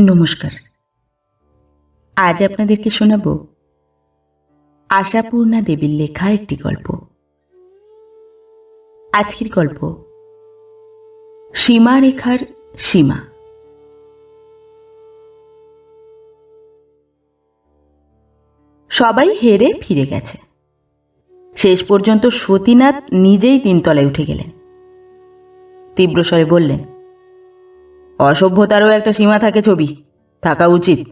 নমস্কার। আজ আপনাদেরকে শোনাব আশাপূর্ণা দেবীর লেখা একটি গল্প। আজকের গল্প সীমা রেখার সীমা। সবাই হেরে ফিরে গেছে। শেষ পর্যন্ত সতীনাথ নিজেই তিনতলায় উঠে গেলেন। তীব্রস্বরে বললেন অসভ্যতারও একটা সীমা থাকে ছবি, থাকা উচিত।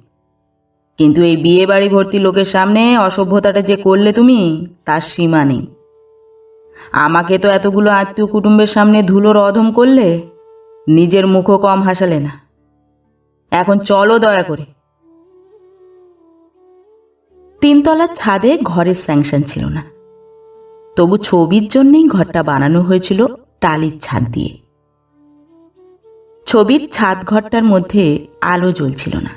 কিন্তু এই বিয়ে বাড়ি ভর্তি লোকের সামনে অসভ্যতাটা যে করলে তুমি, তার সীমা নেই। আমাকে তো এতগুলো আত্মীয় কুটুম্বের সামনে ধুলোর অধম করলে নিজের মুখও কম হাসালে না। এখন চলো দয়া করে। তিনতলার ছাদে ঘরের স্যাংশন ছিল না। তবু ছবির জন্যেই ঘরটা বানানো হয়েছিল টালির ছাদ দিয়ে। ছবির ছাদ ঘরটার মধ্যে আলো জ্বলছিল না।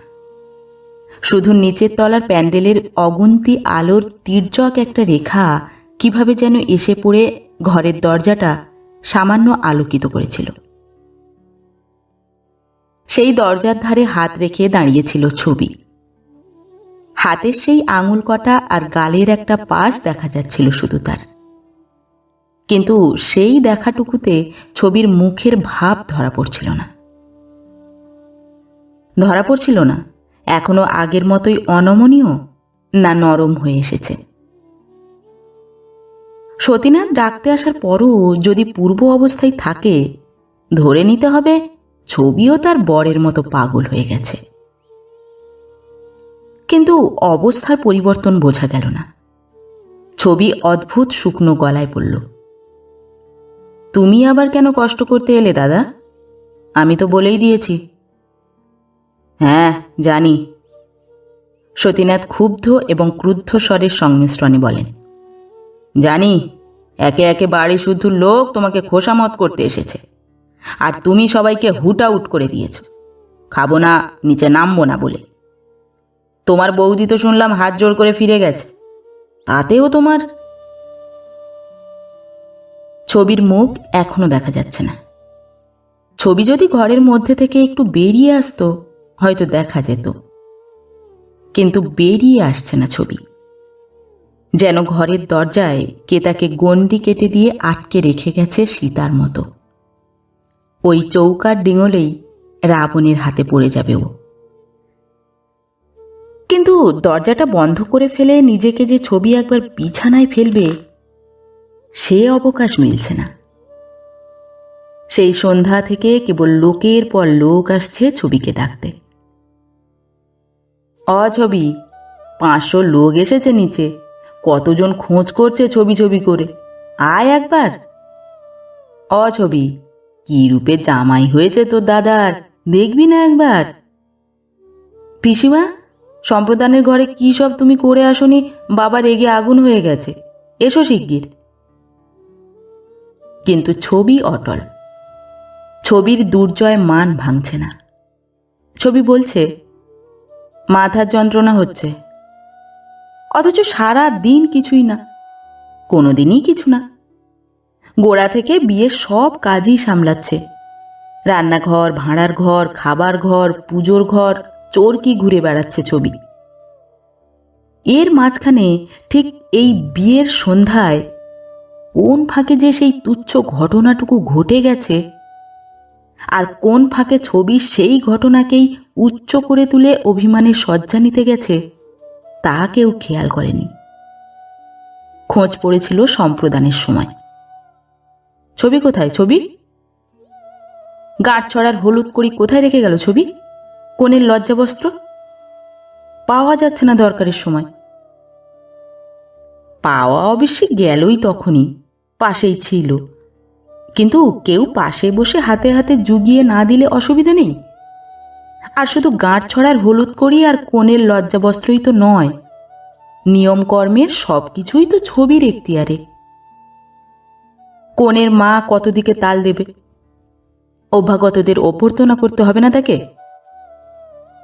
শুধু নিচের তলার প্যান্ডেলের অগুন্তি আলোর তির্যক একটা রেখা কীভাবে যেন এসে পড়ে ঘরের দরজাটা সামান্য আলোকিত করেছিল। সেই দরজার ধারে হাত রেখে দাঁড়িয়েছিল ছবি। হাতের সেই আঙুল কটা আর গালের একটা পাশ দেখা যাচ্ছিল শুধু তার। কিন্তু সেই দেখাটুকুতে ছবির মুখের ভাব ধরা পড়ছিল না। ধরা পড়ছিল না। এখনও আগের মতোই অনমনীয় না নরম হয়ে এসেছে? সতীনাথ ডাকতে আসার পরও যদি পূর্ব অবস্থায় থাকে, ধরে নিতে হবে ছবিও তার বরের মতো পাগল হয়ে গেছে। কিন্তু অবস্থার পরিবর্তন বোঝা গেল না। ছবি অদ্ভুত শুকনো গলায় বলল, তুমি আবার কেন কষ্ট করতে এলে দাদা? আমি তো বলেই দিয়েছি। হ্যাঁ জানি। সতীনাথ ক্ষুব্ধ এবং ক্রুদ্ধ স্বরের সংমিশ্রণে বলেন, জানি, একে একে বাড়ি শুদ্ধ লোক তোমাকে খোসামত করতে এসেছে। আর তুমি সবাইকে হুট আউট করে দিয়েছ। খাব না, নিচে নামবো না বলে। তোমার বৌদি তো শুনলাম হাত জোর করে ফিরে গেছে। তাতেও তোমার ছবির মুখ এখনও দেখা যাচ্ছে না। ছবি যদি ঘরের মধ্যে থেকে একটু বেরিয়ে আসতো হয়তো দেখা যেত। কিন্তু বেরিয়ে আসছে না ছবি। যেন ঘরের দরজায় কে তাকে গণ্ডি কেটে দিয়ে আটকে রেখে গেছে সীতার মতো। ওই চৌকার ডিঙলেই রাবণের হাতে পড়ে যাবে ও। কিন্তু দরজাটা বন্ধ করে ফেলে নিজেকে যে ছবি একবার বিছানায় ফেলবে, সে অবকাশ মিলছে না। সেই সন্ধ্যা থেকে কেবল লোকের পর লোক আসছে ছবিকে ডাকতে। অছবি। পাঁচশো লোক এসেছে নিচে। কতজন খোঁজ করছে ছবি ছবি করে। আয় একবার। অছবি, কি রূপে জামাই হয়েছে তোর দাদার? দেখবি না একবার। পিসিমা, সম্প্রদানের ঘরে কি সব তুমি করে আসনি? বাবা রেগে আগুন হয়ে গেছে। এসো শিগগির। কিন্তু ছবি অটল। ছবির দুর্জয় মান ভাঙছে না। ছবি বলছে মাথার যন্ত্রণা হচ্ছে। অথচ সারা দিন কিছুই না কোনো দিনই কিছু না। গোড়া থেকে বিয়ের সব কাজই সামলাচ্ছে। রান্নাঘর, ভাঁড়ার ঘর, খাবার ঘর, পুজোর ঘর, চোরকি ঘুরে বেড়াচ্ছে ছবি। এর মাঝখানে ঠিক এই বিয়ের সন্ধ্যায় কোন ফাঁকে যে সেই তুচ্ছ ঘটনাটুকু ঘটে গেছে আর কোন ফাঁকে ছবি সেই ঘটনাকেই উচ্চ করে তুলে অভিমানের শয্যা নিতে গেছে, তা কেউ খেয়াল করেনি। খোঁজ পড়েছিল সম্প্রদানের সময়। ছবি কোথায়, ছবি? গাঁট ছড়ার হলুদ করি কোথায় রেখে গেল ছবি? কোনের লজ্জাবস্ত্র পাওয়া যাচ্ছে না দরকারের সময়। পাওয়া অবশ্যই গেলই তখনই, পাশেই ছিল। কিন্তু কেউ পাশে বসে হাতে হাতে জুগিয়ে না দিলে অসুবিধা নেই। আর শুধু গাঁট ছড়ার হলুদ করি আর কোণের লজ্জাবস্ত্রই তো নয়। নিয়মকর্মের সব কিছুই তো ছবির এখতিয়ারে কোণের মা কত দিকে তাল দেবে? অভ্যাগতদের অভ্যর্থনা করতে হবে না তাকে?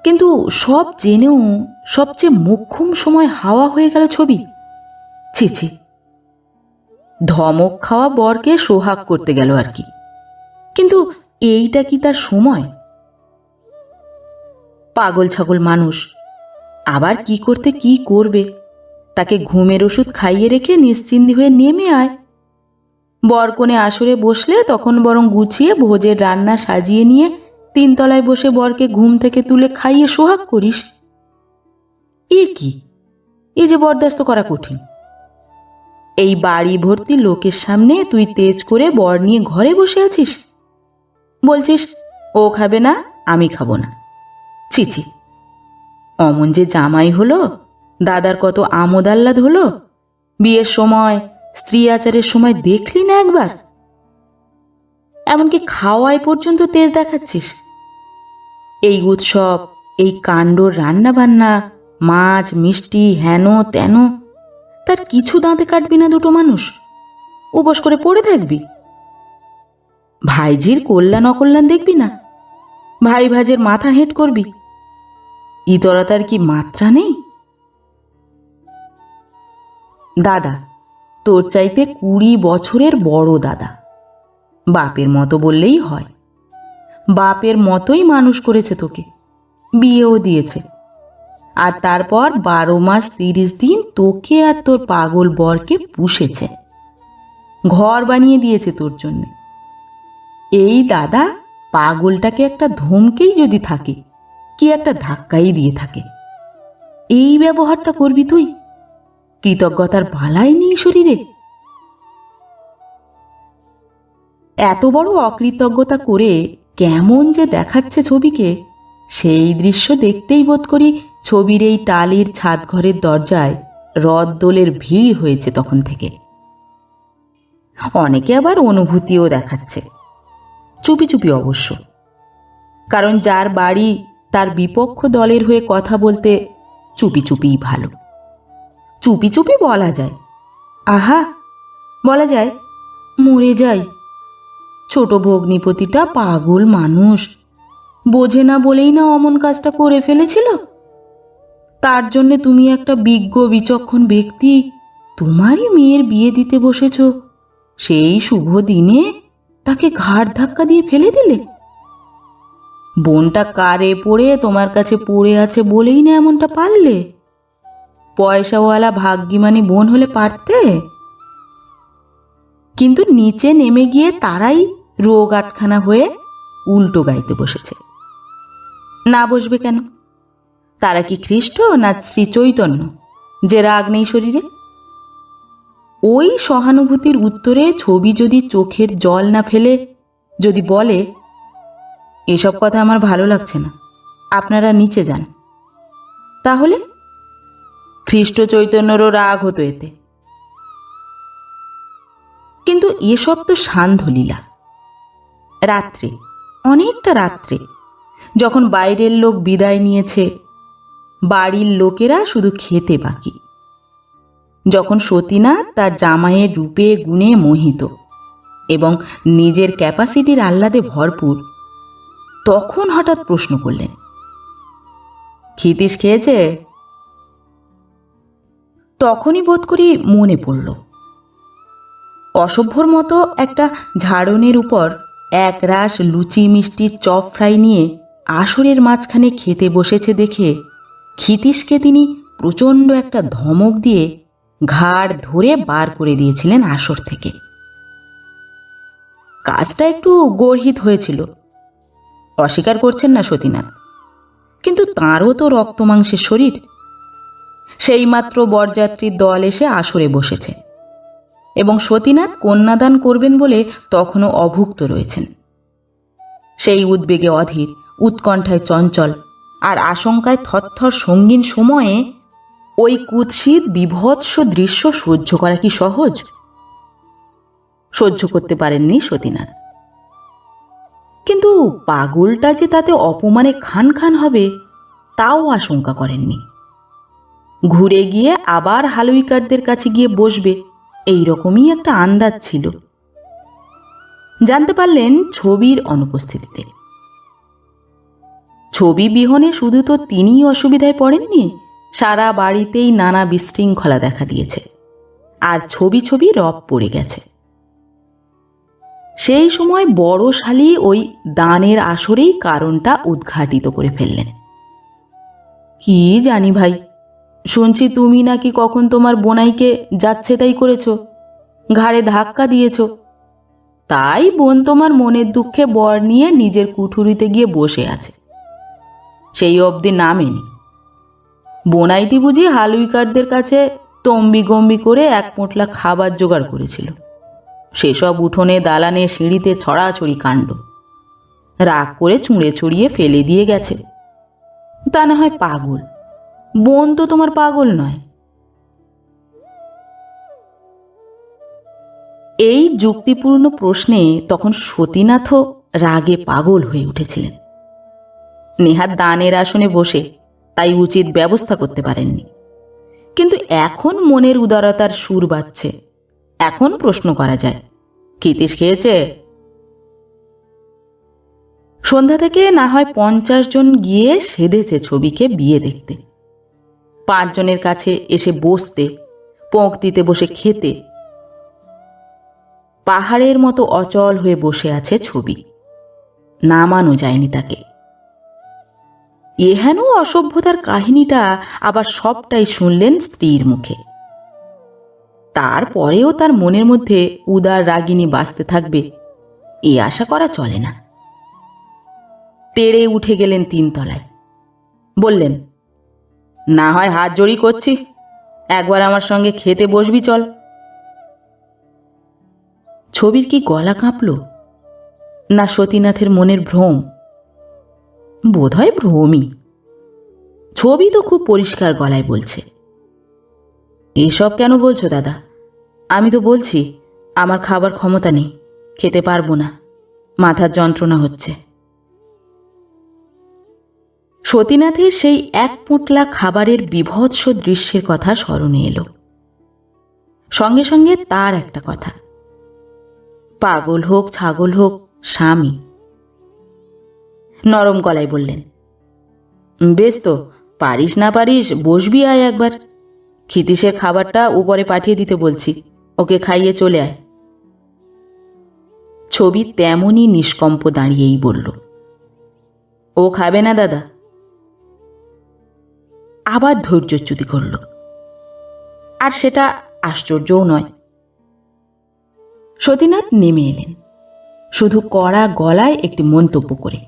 কিন্তু সব জেনেও সবচেয়ে মোক্ষম সময় হাওয়া হয়ে গেল ছবি। ছি ছি। ধমক খাওয়া বরকে সোহাগ করতে গেল আর কি। কিন্তু এইটা কি তার সময়? পাগল ছাগল মানুষ, আবার কি করতে কি করবে? তাকে ঘুমের ওষুধ খাইয়ে রেখে নিশ্চিন্দি হয়ে নেমে আয়। বরকনে আসরে বসলে তখন বরং গুছিয়ে ভোজের রান্না সাজিয়ে নিয়ে তিনতলায় বসে বরকে ঘুম থেকে তুলে খাইয়ে সোহাগ করিস। এ কি? এ যে বরদাস্ত করা কঠিন। এই বাড়ি ভর্তি লোকের সামনে তুই তেজ করে বর নিয়ে ঘরে বসে আছিস? বলছিস, ও খাবে না, আমি খাব না। চিচি অমন যে জামাই হলো, দাদার কত আমোদ আহ্লাদ হলো। বিয়ের সময়, স্ত্রী আচারের সময় দেখলি না একবার? এমনকি খাওয়ায় পর্যন্ত তেজ দেখাচ্ছিস। এই উৎসব, এই কাণ্ড রান্না বান্না মাছ, মিষ্টি, হেন, তেন তার কিছু দাঁতে কাটবি না দুটো মানুষ। উপোস করে পড়ে থাকবি। ভাইজির কল্যাণ অকল্যাণ দেখবি না? ভাই ভাজের মাথা হেঁট করবি। ইতরতার কি মাত্রা নেই? দাদা, তোর চাইতে কুড়ি বছরের বড় দাদা। বাপের মতো বললেই হয়। বাপের মতোই মানুষ করেছে তোকে। বিয়েও দিয়েছে। আর তারপর বারো মাস তিরিশ দিন তোকে আর তোর পাগল বরকে পুষেছে। ঘর বানিয়ে দিয়েছে তোর জন্য। এই দাদা পাগলটাকে একটা ধমকেই যদি থাকে, কি একটা ধাক্কাই দিয়ে থাকে। এই ব্যবহারটা করবি তুই? কৃতজ্ঞতার বালাই নেই শরীরে। এত বড় অকৃতজ্ঞতা করে কেমন যে দেখাচ্ছে ছবিকে, সেই দৃশ্য দেখতেই বোধ করি ছবির এই টালির ছাদ ঘরের দরজায় রদ দোলের ভিড় হয়েছে তখন থেকে। অনেকে আবার অনুভূতিও দেখাচ্ছে। চুপি চুপি অবশ্য। কারণ যার বাড়ি তার বিপক্ষ দলের হয়ে কথা বলতে চুপি চুপিই ভালো। চুপি চুপি বলা যায়। আহা, বলা যায়, মরে যাই। ছোট ভগ্নিপতিটা পাগল মানুষ। বোঝে না বলেই না অমন কাজটা করে ফেলেছিল। তার জন্যে তুমি একটা বিজ্ঞ, বিচক্ষণ ব্যক্তি। তোমারই মেয়ের বিয়ে দিতে বসেছ। সেই শুভ দিনে তাকে ঘাড় ধাক্কা দিয়ে ফেলে দিলে। বোনটা কারে পড়ে তোমার কাছে পড়ে আছে বলেই না এমনটা পারলে? পয়সাওয়ালা, ভাগ্যিমানি বোন হলে পারতে? কিন্তু নিচে নেমে গিয়ে তারাই রোগ আটখানা হয়ে উল্টো গাইতে বসেছে। না বসবে কেন? তারা কি খ্রিস্ট না শ্রী চৈতন্য যে রাগ নেই শরীরে? ওই সহানুভূতির উত্তরে ছবি যদি চোখের জল না ফেলে, যদি বলে, এসব কথা আমার ভালো লাগছে না, আপনারা নিচে যান। তাহলে? খ্রিস্ট চৈতন্যরও রাগ হতো এতে। কিন্তু এসব তো সান্ধ্যলীলা। রাত্রে, অনেকটা রাত্রে, যখন বাইরের লোক বিদায় নিয়েছে বাড়ির লোকেরা শুধু খেতে বাকি। যখন সতীনাথ তার জামাইয়ের রূপে গুণে মোহিত এবং নিজের ক্যাপাসিটির আহ্লাদে ভরপুর, তখন হঠাৎ প্রশ্ন করলেন খিতিস খেয়েছে? তখনই বোধ করি মনে পড়ল, অসভ্যর মতো একটা ঝাড়নের উপর এক রাস লুচি মিষ্টি চপ ফ্রাই নিয়ে আসরের মাঝখানে খেতে বসেছে দেখে ক্ষিতীশকে তিনি প্রচণ্ড একটা ধমক দিয়ে ঘাড় ধরে বার করে দিয়েছিলেন আসর থেকে। কাজটা একটু গর্হিত হয়েছিল। অস্বীকার করছেন না সতীনাথ। কিন্তু তাঁরও তো রক্ত মাংসের শরীর। সেইমাত্র বরযাত্রীর দল এসে আসরে বসেছে। এবং সতীনাথ কন্যাদান করবেন বলে তখনও অভুক্ত রয়েছেন। সেই উদ্বেগে অধীর, উৎকণ্ঠায় চঞ্চল আর আশঙ্কায় থরথর সঙ্গীন সময়ে ওই কুৎসিত, বিভৎস দৃশ্য সহ্য করা কি সহজ? সহ্য করতে পারেননি সতীনাথ। কিন্তু পাগলটা যে তাতে অপমানে খান খান হবে, তাও আশঙ্কা করেননি। ঘুরে গিয়ে আবার হালুইকারদের কাছে গিয়ে বসবে এই রকমই একটা আন্দাজ ছিল। জানতে পারলেন ছবির অনুপস্থিতিতে। ছবি বিহনে শুধু তো তিনিই অসুবিধায় পড়েননি, সারা বাড়িতেই নানা বিশৃঙ্খলা দেখা দিয়েছে। আর ছবি ছবি রব পড়ে গেছে। সেই সময় বড় শালি ওই দানের আসরেই কারণটা উদ্ঘাটিত করে ফেললেন। কি জানি ভাই, শুনছি তুমি নাকি কখন তোমার বোনাইকে যাচ্ছে তাই করেছ, ঘাড়ে ধাক্কা দিয়েছ। তাই বোন তোমার মনের দুঃখে বর নিয়ে নিজের কুঠুরিতে গিয়ে বসে আছে। সেই অবধি নামেনি। বোনাইটি বুঝি হালুইকারদের কাছে তম্বি গম্বি করে এক পোটলা খাবার জোগাড় করেছিল। সেসব উঠোনে দালানে সিঁড়িতে ছড়াছড়ি কাণ্ড। রাগ করে চুঁড়ে ছড়িয়ে ফেলে দিয়ে গেছে। তা না হয় পাগল। বোন তো তোমার পাগল নয়। এই যুক্তিপূর্ণ প্রশ্নে তখন সতীনাথও রাগে পাগল হয়ে উঠেছিলেন। নেহাত দানের আসনে বসে তাই উচিত ব্যবস্থা করতে পারেননি। কিন্তু এখন মনের উদারতার সুর বাজছে। এখন প্রশ্ন করা যায় ক্ষিতীশ খেয়েছে? সন্ধ্যা থেকে না হয় পঞ্চাশ জন গিয়ে সেধেছে ছবিকে বিয়ে দেখতে। পাঁচজনের কাছে এসে বসতে পঙ্ক্তিতে বসে খেতে। পাহাড়ের মতো অচল হয়ে বসে আছে ছবি। নামানো যায়নি তাকে। এহেন অসভ্যতার কাহিনীটা আবার সবটাই শুনলেন স্ত্রীর মুখে। তারপরেও তার মনের মধ্যে উদার রাগিনী বাঁচতে থাকবে, এ আশা করা চলে না। তেড়ে উঠে গেলেন তিনতলায়। বললেন, না হয় হাত জড়ি করছি, একবার আমার সঙ্গে খেতে বসবি চল। ছবির কি গলা কাঁপল? না সতীনাথের মনের ভ্রম? বোধহয় ভ্রমই ছবি তো খুব পরিষ্কার গলায় বলছে। এসব কেন বলছো দাদা? আমি তো বলছি, আমার খাবার ক্ষমতা নেই, খেতে পারব না, মাথার যন্ত্রণা হচ্ছে। সতীনাথের সেই এক পোটলা খাবারের বিভৎস দৃশ্যের কথা স্মরণে এলো। সঙ্গে সঙ্গে তার একটা কথা। পাগল হোক, ছাগল হোক, স্বামী। নরম গলায় বললেন, বেশ তো, পারিস না পারিস, বসবি আয় একবার। ক্ষিতীশের খাবারটা উপরে পাঠিয়ে দিতে বলছি, ওকে খাইয়ে চলে আয়। ছবি তেমনই নিষ্কম্প দাঁড়িয়েই বলল, ও খাবে না দাদা। আবার ধৈর্যচ্যুতি করল, আর সেটা আশ্চর্যও নয়। সতীনাথ নেমে এলেন, শুধু কড়া গলায় একটি মন্তব্য করে।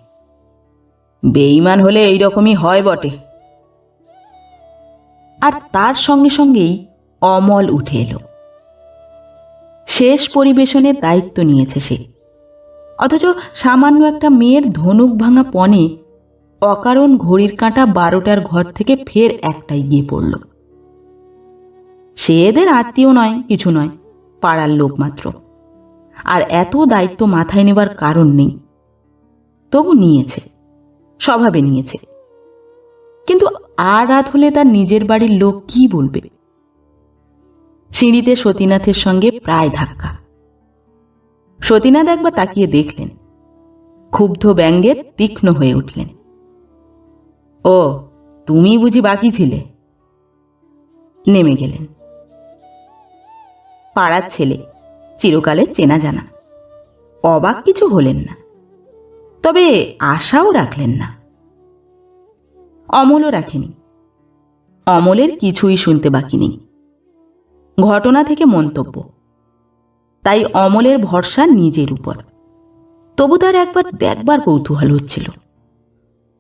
বেইমান হলে এই রকমই হয় বটে। আর তার সঙ্গে সঙ্গেই অমল উঠে এলো। শেষ পরিবেশনের দায়িত্ব নিয়েছে সে। অথচ সামান্য একটা মেয়ের ধনুক ভাঙা পণে অকারণ ঘড়ির কাঁটা বারোটার ঘর থেকে ফের একটাই গিয়ে পড়ল। সে এদের আত্মীয় নয়, কিছু নয়, পাড়ার লোক মাত্র। আর এত দায়িত্ব মাথায় নেবার কারণ নেই। তবু নিয়েছে। স্বভাবে নিয়েছে। কিন্তু আর রাত হলে তার নিজের বাড়ির লোক কি বলবে? সিঁড়িতে সতীনাথের সঙ্গে প্রায় ধাক্কা। সতীনাথ একবার তাকিয়ে দেখলেন। ক্ষুব্ধ ব্যঙ্গে তীক্ষ্ণ হয়ে উঠলেন। ও, তুমি বুঝি বাকি ছিলে? নেমে গেলেন। পাড়ার ছেলে চিরকালে চেনা জানা। অবাক কিছু হলেন না। তবে আশাও রাখলেন না। অমলও রাখেনি। অমলের কিছুই শুনতে বাকি নেই। ঘটনা থেকে মন্তব্য। তাই অমলের ভরসা নিজের উপর। তবু তার একবার দেখবার কৌতূহল হচ্ছিল।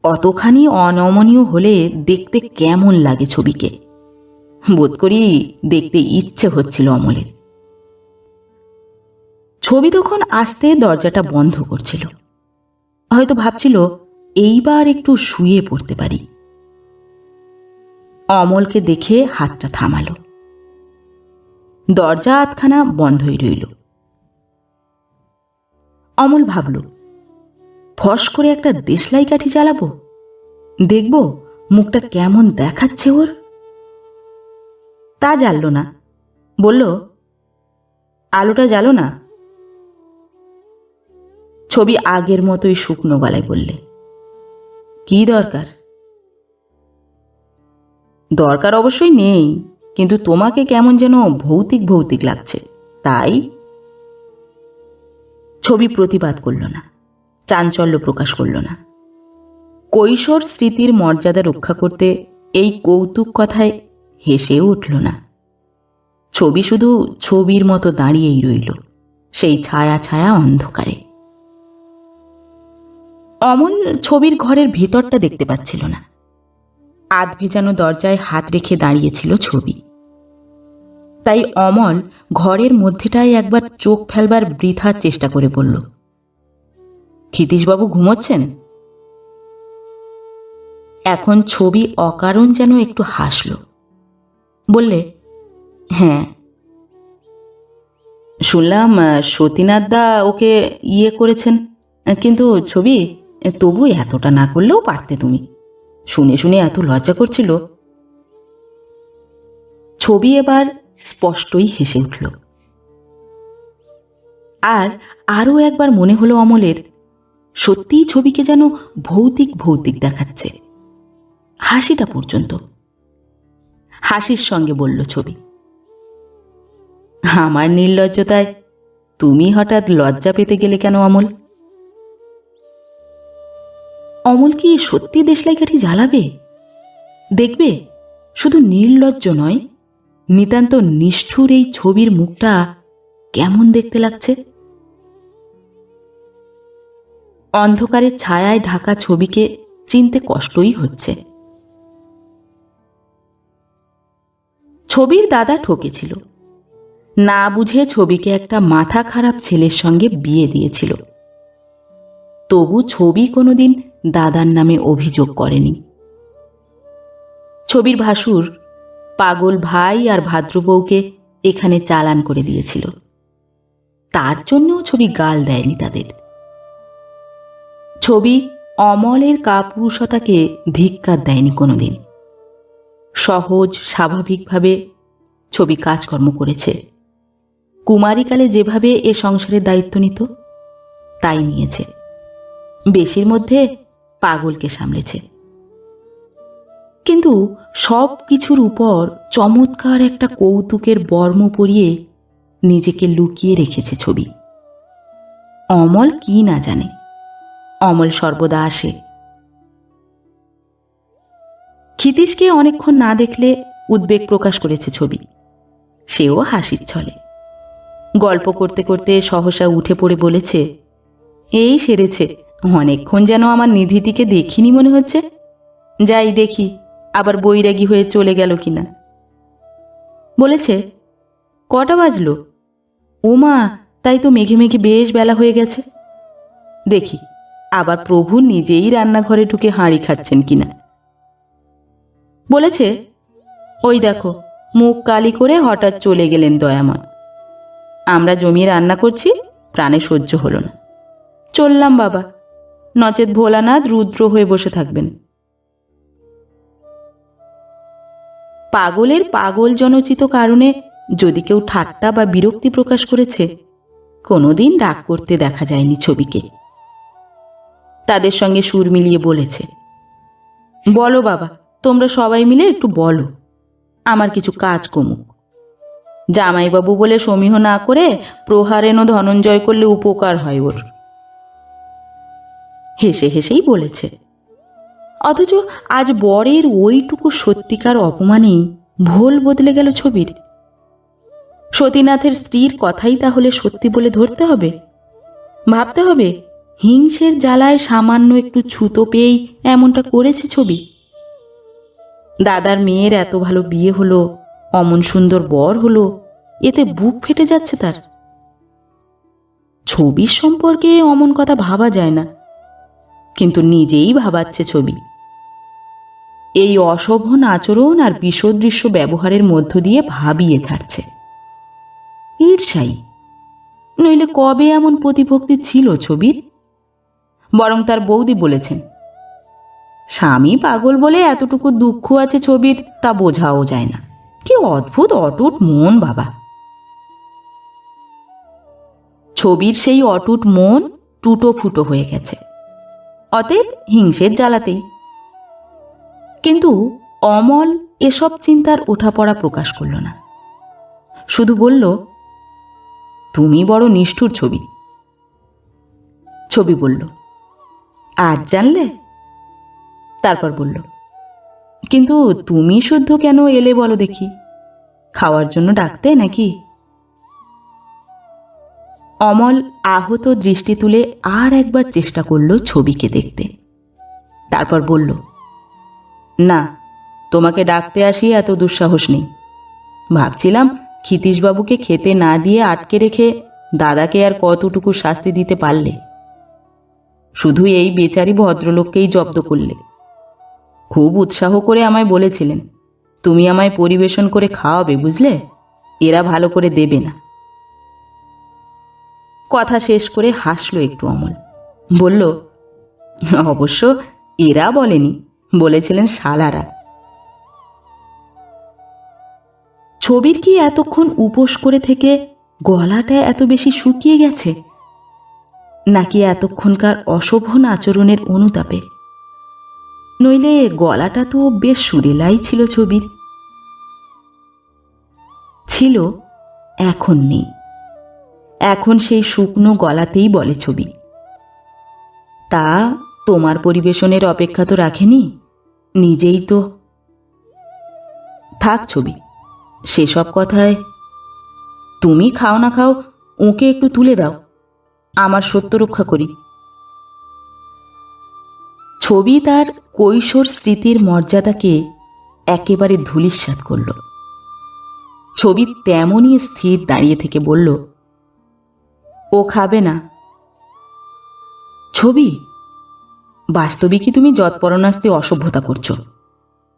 অতখানি অনমনীয় হলে দেখতে কেমন লাগে ছবিকে। বোধ করি দেখতে ইচ্ছে হচ্ছিল অমলের। ছবি তখন আসতে দরজাটা বন্ধ করছিল। হয়তো ভাবছিল, এইবার একটু শুয়ে পড়তে পারি। অমলকে দেখে হাতটা থামালো। দরজা আধখানা বন্ধই রইল। অমল ভাবল, ফস করে একটা দেশলাই কাঠি জ্বালাবো দেখব মুখটা কেমন দেখাচ্ছে ওর? তা জ্বালল না। বলল, আলোটা জ্বালো না? ছবি আগের মতোই শুকনো গলায় বললে, কি দরকার? দরকার অবশ্যই নেই, কিন্তু তোমাকে কেমন যেন ভৌতিক ভৌতিক লাগছে, তাই? ছবি প্রতিবাদ করল না, চাঞ্চল্য প্রকাশ করল না। কৈশোর স্মৃতির মর্যাদা রক্ষা করতে এই কৌতুক কথায় হেসেও উঠল না। ছবি শুধু ছবির মতো দাঁড়িয়েই রইল, সেই ছায়া ছায়া অন্ধকারে। অমল ছবির ঘরের ভেতরটা দেখতে পাচ্ছিল না। আধ ভেজানো দরজায় হাত রেখে দাঁড়িয়েছিল ছবি। তাই অমল ঘরের মধ্যেটায় একবার চোখ ফেলবার বৃথার চেষ্টা করে বলল, ক্ষিতীশবাবু ঘুমোচ্ছেন? এখন ছবি অকারণ যেন একটু হাসল। বললে হ্যাঁ। শুনলাম সতীনাথদা ওকে ইয়ে করেছেন, কিন্তু ছবি তবু এতটা না করলেও পারতে তুমি। শুনে শুনে এত লজ্জা করছিল। ছবি এবার স্পষ্টই হেসে উঠল। আর আরও একবার মনে হলো অমলের, সত্যিই ছবিকে যেন ভৌতিক ভৌতিক দেখাচ্ছে। হাসিটা পর্যন্ত। হাসির সঙ্গে বলল ছবি, আমার নির্লজ্জতায় তুমি হঠাৎ লজ্জা পেতে গেলে কেন অমল? অমল কি সত্যি দেশলাই কাঠি জ্বালাবে? দেখবে, শুধু নির্লজ্জ নয়, নিতান্ত নিষ্ঠুর এই ছবির মুখটা কেমন দেখতে লাগছে? অন্ধকারের ছায়ায় ঢাকা ছবিকে চিনতে কষ্টই হচ্ছে। ছবির দাদা ঠকেছিল না বুঝে ছবিকে একটা মাথা খারাপ ছেলের সঙ্গে বিয়ে দিয়েছিল। তবু ছবি কোনোদিন দাদার নামে অভিযোগ করেনি। ছবির ভাসুর পাগল ভাই আর ভাদ্রবউকে এখানে চালান করে দিয়েছিল। তার জন্যও ছবি গাল দেয়নি তাদের। ছবি অমলের কাপুরুষতাকে ধিক্কার দেয়নি কোনোদিন। সহজ, স্বাভাবিকভাবে ছবি কাজকর্ম করেছে। কুমারীকালে যেভাবে এ সংসারের দায়িত্ব নিত, তাই নিয়েছে। বেশির মধ্যে পাগলকে সামলেছে। কিন্তু সব কিছুর উপর চমৎকার একটা কৌতুকের বর্ম পরিয়ে নিজেকে লুকিয়ে রেখেছে ছবি। অমল কি না জানে? অমল সর্বদা আসে। ক্ষিতীশকে অনেকক্ষণ না দেখলে উদ্বেগ প্রকাশ করেছে ছবি। সেও হাসির ছলে। গল্প করতে করতে সহসা উঠে পড়ে বলেছে, এই সেরেছে অনেকক্ষণ যেন আমার নিধিটিকে দেখিনি মনে হচ্ছে। যাই দেখি, আবার বৈরাগী হয়ে চলে গেল কিনা। বলেছে, কটা বাজলো? ওমা, তাই তো মেঘে মেঘে বেশ বেলা হয়ে গেছে। দেখি, আবার প্রভু নিজেই রান্নাঘরে ঢুকে হাঁড়ি খাচ্ছেন কিনা। বলেছে, ওই দেখো, মুখ কালি করে হঠাৎ চলে গেলেন দয়ামা আমরা জমিয়ে রান্না করছি, প্রাণে সহ্য হলো না। চললাম বাবা নচেত ভোলানাথ রুদ্র হয়ে বসে থাকবেন। পাগলের পাগল জনচিত কারণে যদি কেউ ঠাট্টা বা বিরক্তি প্রকাশ করেছে, কোনোদিন ডাক করতে দেখা যায়নি ছবিকে। তাদের সঙ্গে সুর মিলিয়ে বলেছে, বলো বাবা, তোমরা সবাই মিলে একটু বলো, আমার কিছু কাজ কমুক। জামাইবাবু বলে সমীহ না করে প্রহারেণ ধনঞ্জয় করলে উপকার হয় ওর। হেসে হেসেই বলেছে। অথচ আজ বরের ওইটুকু সত্যিকার অপমানেই ভোল বদলে গেল ছবির। সতীনাথের স্ত্রীর কথাই তাহলে সত্যি বলে ধরতে হবে? ভাবতে হবে, হিংসের জ্বালায় সামান্য একটু ছুতো পেয়েই এমনটা করেছে ছবি। দাদার মেয়ের এত ভালো বিয়ে হলো, অমন সুন্দর বর হলো, এতে বুক ফেটে যাচ্ছে তার। ছবির সম্পর্কে অমন কথা ভাবা যায় না। কিন্তু নিজেই ভাবাচ্ছে ছবি। এই অশোভন আচরণ আর বিষদৃশ্য ব্যবহারের মধ্য দিয়ে ভাবিয়ে ছাড়ছে। ঈর্ষাই। নইলে কবে এমন প্রতিভক্তি ছিল ছবির? বরং তার বৌদি বলেছেন, স্বামী পাগল বলে এতটুকু দুঃখ আছে ছবির, তা বোঝাও যায় না। কি অদ্ভুত, অটুট মন, বাবা! ছবির সেই অটুট মন টুটো ফুটো হয়ে গেছে। অতএব হিংসের জ্বালাতেই কিন্তু অমল এসব চিন্তার ওঠাপড়া প্রকাশ করল না। শুধু বলল, তুমি বড় নিষ্ঠুর ছবি। ছবি বলল, আজ জানলে? তারপর বলল, কিন্তু তুমি শুদ্ধ কেন এলে বলো দেখি? খাওয়ার জন্য ডাকতে নাকি? অমল আহত দৃষ্টি তুলে আর একবার চেষ্টা করল ছবিকে দেখতে। তারপর বলল, না, তোমাকে ডাকতে আসি এত দুঃসাহস নেই। ভাবছিলাম ক্ষিতীশবাবুকে খেতে না দিয়ে আটকে রেখে দাদাকে আর কতটুকু শাস্তি দিতে পারলে। শুধু এই বেচারি ভদ্রলোককেই জব্দ করলে। খুব উৎসাহ করে আমায় বলেছিলেন, তুমি আমায় পরিবেশন করে খাওয়াবে, বুঝলে? এরা ভালো করে দেবে না। কথা শেষ করে হাসলো একটু অমল। বলল, অবশ্য এরা বলেনি, বলেছিলেন শালারা। ছবির কি এতক্ষণ উপোস করে থেকে গলাটা এত বেশি শুকিয়ে গেছে? নাকি এতক্ষণকার অশোভন আচরণের অনুতাপে? নইলে গলাটা তো বেশ সুরেলাই ছিল ছবির। ছিল, এখন নেই। এখন সেই শুকনো গলাতেই বলে ছবি। তা তোমার পরিবেশনের অপেক্ষা তো রাখেনি? নিজেই তো। থাক ছবি, সেসব কথায় তুমি খাও না খাও, ওকে একটু তুলে দাও। আমার সত্য রক্ষা করি। ছবি তার কৈশোর স্মৃতির মর্যাদাকে একেবারে ধূলিস্যাৎ করল। ছবি তেমনই স্থির দাঁড়িয়ে থেকে বলল ও খাবে না। ছবি? বাস্তবিকই কি তুমি যৎপরণাস্তে অসভ্যতা করছ?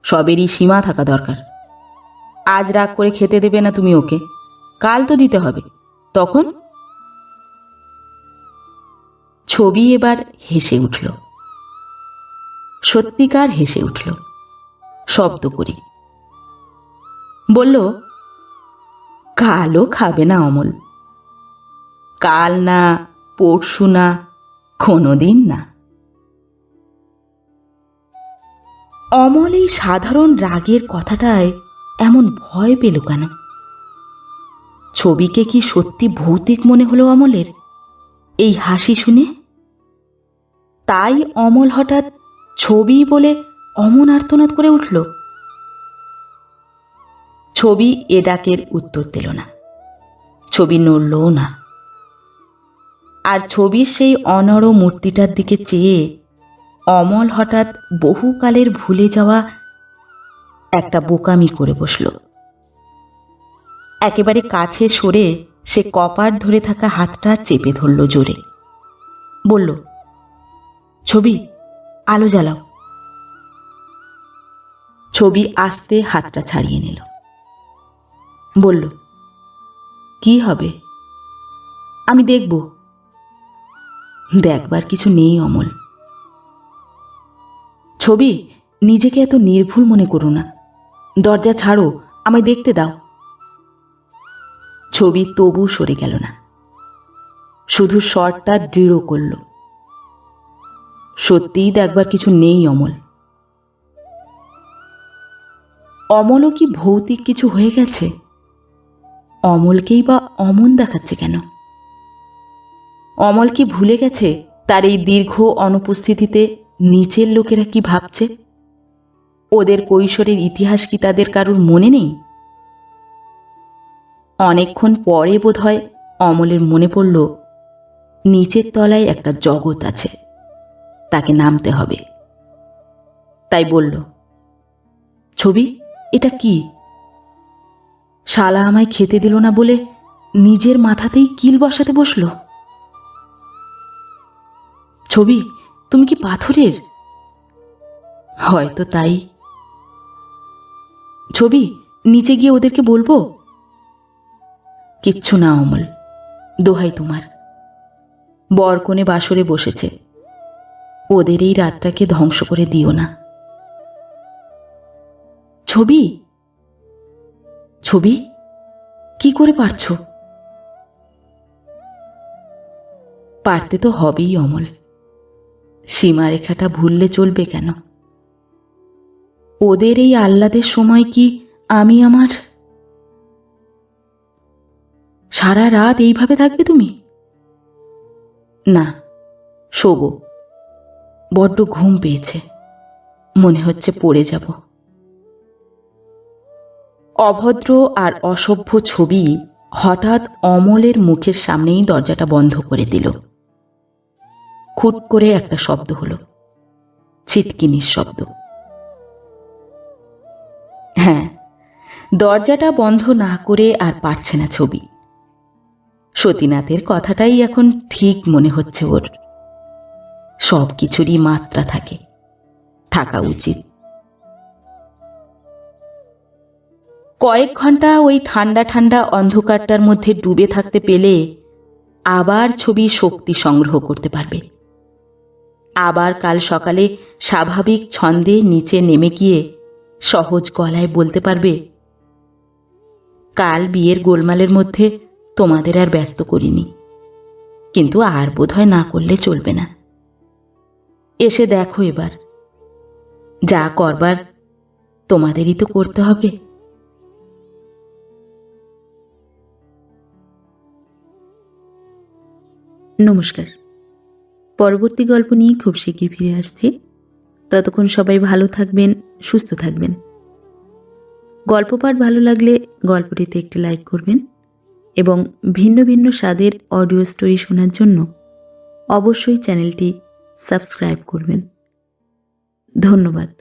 সবেরই সীমা থাকা দরকার। আজ রাগ করে খেতে দেবে না তুমি ওকে। কাল তো দিতে হবে। তখন? ছবি এবার হেসে উঠল। সত্যিকার হেসে উঠল। শব্দ করি। বলল, কালও খাবে না অমল। কাল না, পরশু না, কোনোদিন না। অমল এই সাধারণ রাগের কথাটায় এমন ভয় পেল কেন? ছবিকে কি সত্যি ভৌতিক মনে হলো অমলের? এই হাসি শুনে? তাই অমল হঠাৎ ছবি বলে অমন আর্তনাদ করে উঠল। ছবি এ ডাকের উত্তর দিল না। ছবি নড়লও না। আর ছবির সেই অনড় মূর্তিটার দিকে চেয়ে অমল হঠাৎ বহুকালের ভুলে যাওয়া একটা বোকামি করে বসল। একেবারে কাছে সরে সে কপার ধরে থাকা হাতটা চেপে ধরল জোরে। বলল, ছবি, আলো জ্বালাও। ছবি আস্তে হাতটা ছাড়িয়ে নিল। বলল, কি হবে? আমি দেখব। দেখবার কিছু নেই অমল। ছবি, নিজেকে এত নির্ভুল মনে করো না। দরজা ছাড়ো, আমায় দেখতে দাও। ছবি তবু সরে গেল না। শুধু স্বরটা দৃঢ় করল। সত্যিই দেখবার কিছু নেই অমল। অমলও কি ভৌতিক কিছু হয়ে গেছে? অমলকেই বা অমন দেখাচ্ছে কেন? অমল কি ভুলে গেছে তার এই দীর্ঘ অনুপস্থিতিতে নিচের লোকেরা কি ভাবছে? ওদের কৈশোরের ইতিহাস কি তাদের কারুর মনে নেই? অনেকক্ষণ পরে বোধ হয় অমলের মনে পড়ল, নিচের তলায় একটা জগৎ আছে, তাকে নামতে হবে। তাই বলল, ছবি, এটা কি? শালা আমায় খেতে দিল না বলে নিজের মাথাতেই কিল বসাতে বসল। ছবি? তুমি কি পাথরের? হয়তো তাই। ছবি, নিচে গিয়ে ওদেরকে বলব? কিচ্ছু না, অমল। দোহাই তোমার। বরকনে বাসরে বসেছে। ওদের এই রাতটাকে ধ্বংস করে দিও না। ছবি? ছবি? কি করে পারছ? পারতে তো হবেই, অমল। সীমারেখাটা ভুললে চলবে কেন? ওদের এই আহ্লাদের সময় কি আমি আমার সারা রাত এইভাবে থাকবে তুমি? না, শোবো। বড্ড ঘুম পেয়েছে। মনে হচ্ছে পড়ে যাব। অভদ্র আর অসভ্য ছবি হঠাৎ অমলের মুখের সামনেই দরজাটা বন্ধ করে দিল। খুট করে একটা শব্দ হলো। ছিটকিনির শব্দ হ্যাঁ দরজাটা বন্ধ না করে আর পারছে না ছবি। সতীনাথের কথাটাই এখন ঠিক মনে হচ্ছে ওর। সব কিছুরই মাত্রা থাকে। থাকা উচিত। কয়েক ঘণ্টা ওই ঠান্ডা ঠান্ডা অন্ধকারটার মধ্যে ডুবে থাকতে পেলে আবার ছবি শক্তি সংগ্রহ করতে পারবে। আবার কাল সকালে স্বাভাবিক ছন্দে নিচে নেমে গিয়ে সহজ গলায় বলতে পারবে, কাল বিয়ের গোলমালের মধ্যে তোমাদের আর ব্যস্ত করিনি, কিন্তু আর বোধহয় না করলে চলবে না। এসে দেখো এবার, যা করবার তোমাদেরই তো করতে হবে। নমস্কার। পরবর্তী গল্প নিয়ে খুব শিগগির ফিরে আসছি। ততক্ষণ সবাই ভালো থাকবেন, সুস্থ থাকবেন। গল্প পাঠ ভালো লাগলে গল্পটিতে একটি লাইক করবেন এবং ভিন্ন ভিন্ন স্বাদের অডিও স্টোরি শোনার জন্য অবশ্যই চ্যানেলটি সাবস্ক্রাইব করবেন। ধন্যবাদ।